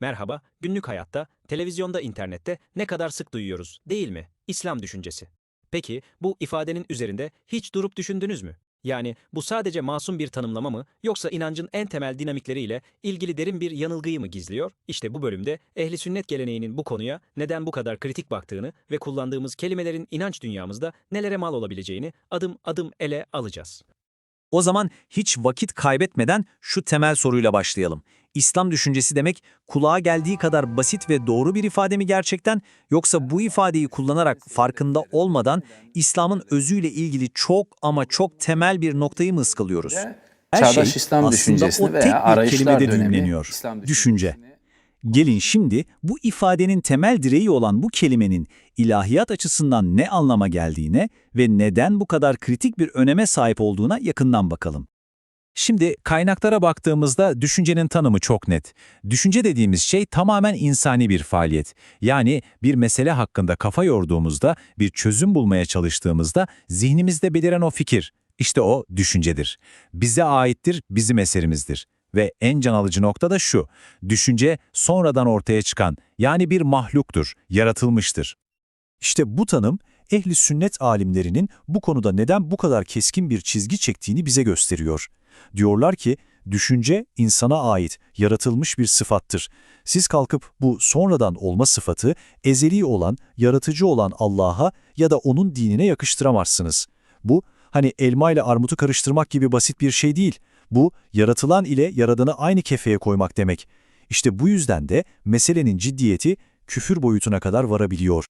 Merhaba, günlük hayatta, televizyonda, internette ne kadar sık duyuyoruz, değil mi? İslam düşüncesi. Peki, bu ifadenin üzerinde hiç durup düşündünüz mü? Yani bu sadece masum bir tanımlama mı yoksa inancın en temel dinamikleriyle ilgili derin bir yanılgıyı mı gizliyor? İşte bu bölümde ehli sünnet geleneğinin bu konuya neden bu kadar kritik baktığını ve kullandığımız kelimelerin inanç dünyamızda nelere mal olabileceğini adım adım ele alacağız. O zaman hiç vakit kaybetmeden şu temel soruyla başlayalım. İslam düşüncesi demek kulağa geldiği kadar basit ve doğru bir ifade mi gerçekten yoksa bu ifadeyi kullanarak farkında olmadan İslam'ın özüyle ilgili çok ama çok temel bir noktayı mı ıskalıyoruz? Her Çağdaş şey İslam aslında o veya tek bir kelimede düğümleniyor. Düşünce. Gelin şimdi bu ifadenin temel direği olan bu kelimenin ilahiyat açısından ne anlama geldiğine ve neden bu kadar kritik bir öneme sahip olduğuna yakından bakalım. Şimdi kaynaklara baktığımızda düşüncenin tanımı çok net. Düşünce dediğimiz şey tamamen insani bir faaliyet. Yani bir mesele hakkında kafa yorduğumuzda, bir çözüm bulmaya çalıştığımızda zihnimizde beliren o fikir, işte o düşüncedir. Bize aittir, bizim eserimizdir. Ve en can alıcı nokta da şu, düşünce sonradan ortaya çıkan, yani bir mahluktur, yaratılmıştır. İşte bu tanım, ehli sünnet alimlerinin bu konuda neden bu kadar keskin bir çizgi çektiğini bize gösteriyor. Diyorlar ki, düşünce insana ait, yaratılmış bir sıfattır. Siz kalkıp bu sonradan olma sıfatı, ezeli olan, yaratıcı olan Allah'a ya da onun dinine yakıştıramazsınız. Bu, hani elma ile armutu karıştırmak gibi basit bir şey değil. Bu, yaratılan ile yaradanı aynı kefeye koymak demek. İşte bu yüzden de meselenin ciddiyeti küfür boyutuna kadar varabiliyor.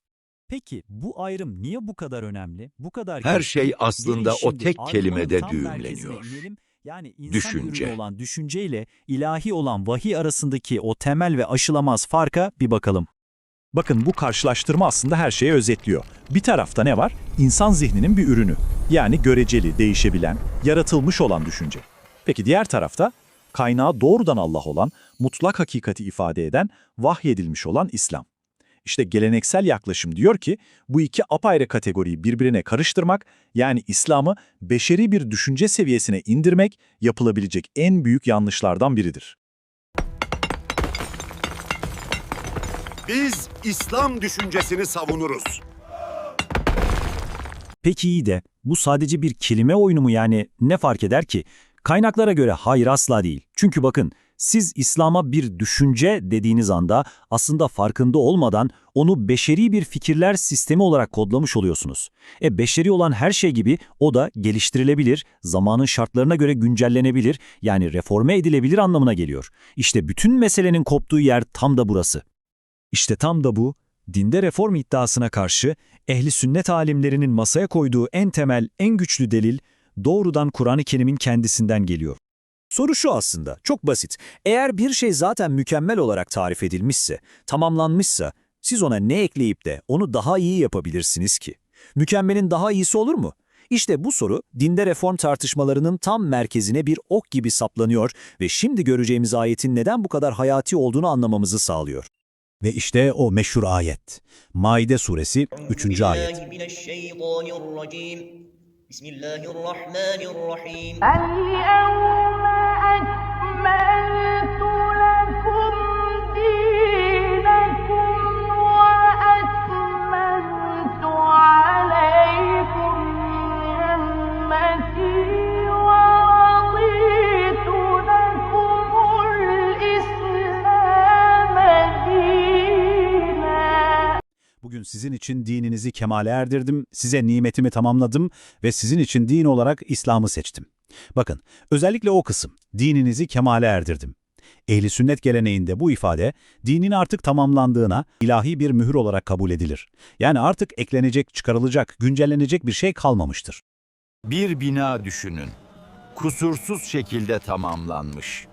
Peki bu ayrım niye bu kadar önemli? Bu kadar Her şey aslında o tek kelimede düğümleniyor. Yani insan Düşünce. ürünü olan düşünceyle ilahi olan vahiy arasındaki o temel ve aşılamaz farka bir bakalım. Bakın bu karşılaştırma aslında her şeyi özetliyor. Bir tarafta ne var? İnsan zihninin bir ürünü. Yani göreceli, değişebilen, yaratılmış olan düşünce. Peki diğer tarafta kaynağı doğrudan Allah olan, mutlak hakikati ifade eden, vahyedilmiş olan İslam. İşte geleneksel yaklaşım diyor ki bu iki apayrı kategoriyi birbirine karıştırmak yani İslam'ı beşeri bir düşünce seviyesine indirmek yapılabilecek en büyük yanlışlardan biridir. Biz İslam düşüncesini savunuruz. Peki iyi de bu sadece bir kelime oyunu mu yani ne fark eder ki? Kaynaklara göre hayır asla değil. Çünkü bakın siz İslam'a bir düşünce dediğiniz anda aslında farkında olmadan onu beşeri bir fikirler sistemi olarak kodlamış oluyorsunuz. E beşeri olan her şey gibi o da geliştirilebilir, zamanın şartlarına göre güncellenebilir yani reforme edilebilir anlamına geliyor. İşte bütün meselenin koptuğu yer tam da burası. İşte tam da bu, dinde reform iddiasına karşı ehli sünnet alimlerinin masaya koyduğu en temel, en güçlü delil doğrudan Kur'an-ı Kerim'in kendisinden geliyor. Soru şu aslında, çok basit. Eğer bir şey zaten mükemmel olarak tarif edilmişse, tamamlanmışsa, siz ona ne ekleyip de onu daha iyi yapabilirsiniz ki? Mükemmelin daha iyisi olur mu? İşte bu soru dinde reform tartışmalarının tam merkezine bir ok gibi saplanıyor ve şimdi göreceğimiz ayetin neden bu kadar hayati olduğunu anlamamızı sağlıyor. Ve işte o meşhur ayet. Maide suresi 3. ayet. Bismillahirrahmanirrahim. Bugün sizin için dininizi kemale erdirdim, size nimetimi tamamladım ve sizin için din olarak İslam'ı seçtim. Bakın, özellikle o kısım, dininizi kemale erdirdim. Ehli sünnet geleneğinde bu ifade, dinin artık tamamlandığına ilahi bir mühür olarak kabul edilir. Yani artık eklenecek, çıkarılacak, güncellenecek bir şey kalmamıştır. Bir bina düşünün. Kusursuz şekilde tamamlanmış.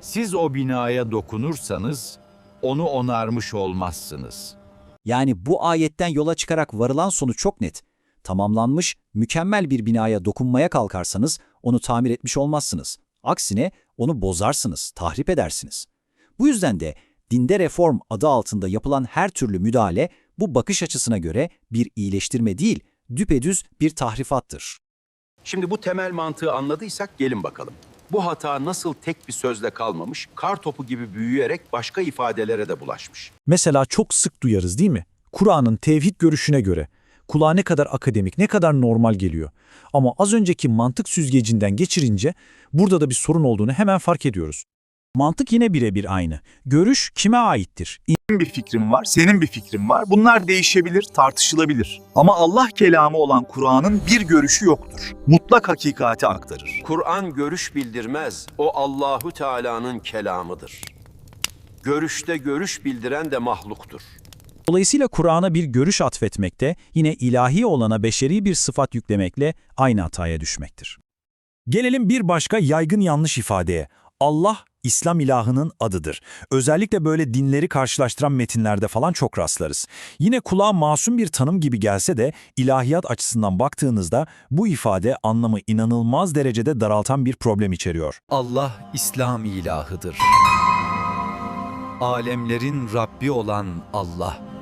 Siz o binaya dokunursanız onu onarmış olmazsınız. Yani bu ayetten yola çıkarak varılan sonuç çok net. Tamamlanmış, mükemmel bir binaya dokunmaya kalkarsanız onu tamir etmiş olmazsınız. Aksine onu bozarsınız, tahrip edersiniz. Bu yüzden de dinde reform adı altında yapılan her türlü müdahale bu bakış açısına göre bir iyileştirme değil, düpedüz bir tahrifattır. Şimdi bu temel mantığı anladıysak gelin bakalım. Bu hata nasıl tek bir sözle kalmamış, kar topu gibi büyüyerek başka ifadelere de bulaşmış. Mesela çok sık duyarız değil mi? Kur'an'ın tevhid görüşüne göre. Kulağa ne kadar akademik, ne kadar normal geliyor. Ama az önceki mantık süzgecinden geçirince burada da bir sorun olduğunu hemen fark ediyoruz. Mantık yine birebir aynı. Görüş kime aittir? Benim bir fikrim var, senin bir fikrin var. Bunlar değişebilir, tartışılabilir. Ama Allah kelamı olan Kur'an'ın bir görüşü yoktur. Mutlak hakikati aktarır. Kur'an görüş bildirmez. O Allahu Teala'nın kelamıdır. Görüşte görüş bildiren de mahluktur. Dolayısıyla Kur'an'a bir görüş atfetmekte yine ilahi olana beşeri bir sıfat yüklemekle aynı hataya düşmektir. Gelelim bir başka yaygın yanlış ifadeye. Allah, İslam ilahının adıdır. Özellikle böyle dinleri karşılaştıran metinlerde falan çok rastlarız. Yine kulağa masum bir tanım gibi gelse de ilahiyat açısından baktığınızda bu ifade anlamı inanılmaz derecede daraltan bir problem içeriyor. Allah İslam ilahıdır. Alemlerin Rabbi olan Allah.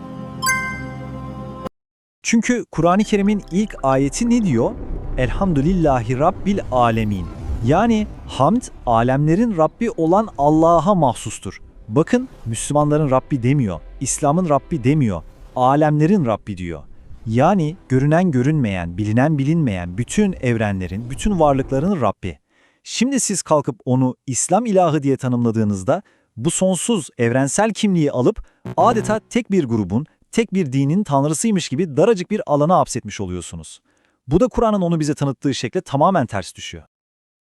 Çünkü Kur'an-ı Kerim'in ilk ayeti ne diyor? Elhamdülillahi Rabbil Alemin. Yani hamd alemlerin Rabbi olan Allah'a mahsustur. Bakın Müslümanların Rabbi demiyor, İslam'ın Rabbi demiyor, alemlerin Rabbi diyor. Yani görünen görünmeyen, bilinen bilinmeyen bütün evrenlerin, bütün varlıkların Rabbi. Şimdi siz kalkıp onu İslam ilahı diye tanımladığınızda bu sonsuz evrensel kimliği alıp adeta tek bir grubun, tek bir dinin tanrısıymış gibi daracık bir alana hapsetmiş oluyorsunuz. Bu da Kur'an'ın onu bize tanıttığı şekle tamamen ters düşüyor.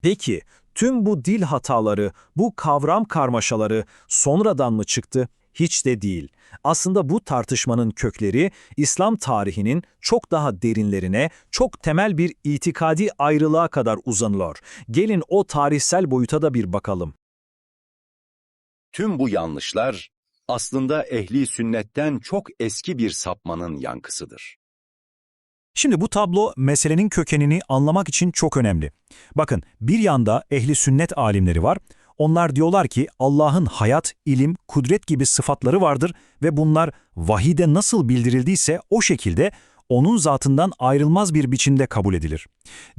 Peki, tüm bu dil hataları, bu kavram karmaşaları sonradan mı çıktı? Hiç de değil. Aslında bu tartışmanın kökleri İslam tarihinin çok daha derinlerine, çok temel bir itikadi ayrılığa kadar uzanıyor. Gelin o tarihsel boyuta da bir bakalım. Tüm bu yanlışlar aslında ehli sünnetten çok eski bir sapmanın yankısıdır. Şimdi bu tablo meselenin kökenini anlamak için çok önemli. Bakın bir yanda ehli sünnet alimleri var. Onlar diyorlar ki Allah'ın hayat, ilim, kudret gibi sıfatları vardır ve bunlar vahide nasıl bildirildiyse o şekilde onun zatından ayrılmaz bir biçimde kabul edilir.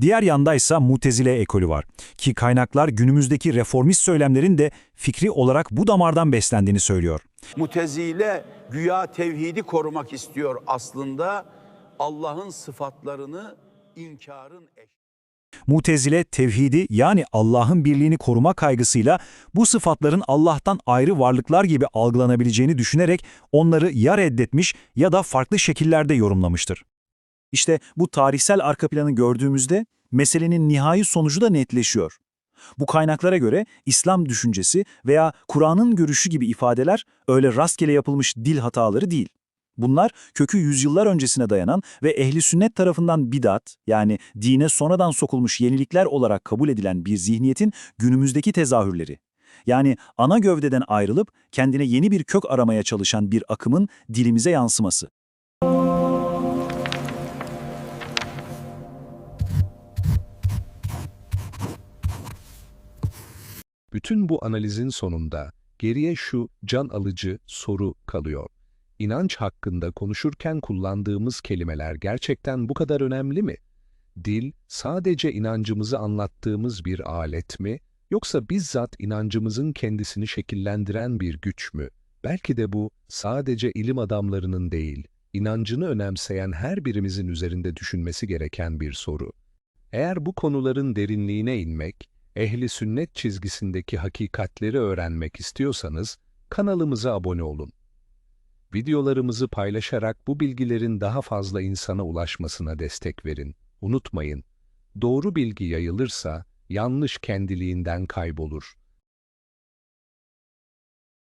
Diğer yandaysa Mutezile ekolü var ki kaynaklar günümüzdeki reformist söylemlerin de fikri olarak bu damardan beslendiğini söylüyor. Mutezile güya tevhidi korumak istiyor aslında Allah'ın sıfatlarını inkarın eş. Mutezile tevhidi yani Allah'ın birliğini koruma kaygısıyla bu sıfatların Allah'tan ayrı varlıklar gibi algılanabileceğini düşünerek onları ya reddetmiş ya da farklı şekillerde yorumlamıştır. İşte bu tarihsel arka planı gördüğümüzde meselenin nihai sonucu da netleşiyor. Bu kaynaklara göre İslam düşüncesi veya Kur'an'ın görüşü gibi ifadeler öyle rastgele yapılmış dil hataları değil. Bunlar kökü yüzyıllar öncesine dayanan ve ehli sünnet tarafından bidat yani dine sonradan sokulmuş yenilikler olarak kabul edilen bir zihniyetin günümüzdeki tezahürleri. Yani ana gövdeden ayrılıp kendine yeni bir kök aramaya çalışan bir akımın dilimize yansıması. Bütün bu analizin sonunda geriye şu can alıcı soru kalıyor. İnanç hakkında konuşurken kullandığımız kelimeler gerçekten bu kadar önemli mi? Dil sadece inancımızı anlattığımız bir alet mi yoksa bizzat inancımızın kendisini şekillendiren bir güç mü? Belki de bu sadece ilim adamlarının değil, inancını önemseyen her birimizin üzerinde düşünmesi gereken bir soru. Eğer bu konuların derinliğine inmek, ehli sünnet çizgisindeki hakikatleri öğrenmek istiyorsanız kanalımıza abone olun. Videolarımızı paylaşarak bu bilgilerin daha fazla insana ulaşmasına destek verin. Unutmayın, doğru bilgi yayılırsa yanlış kendiliğinden kaybolur.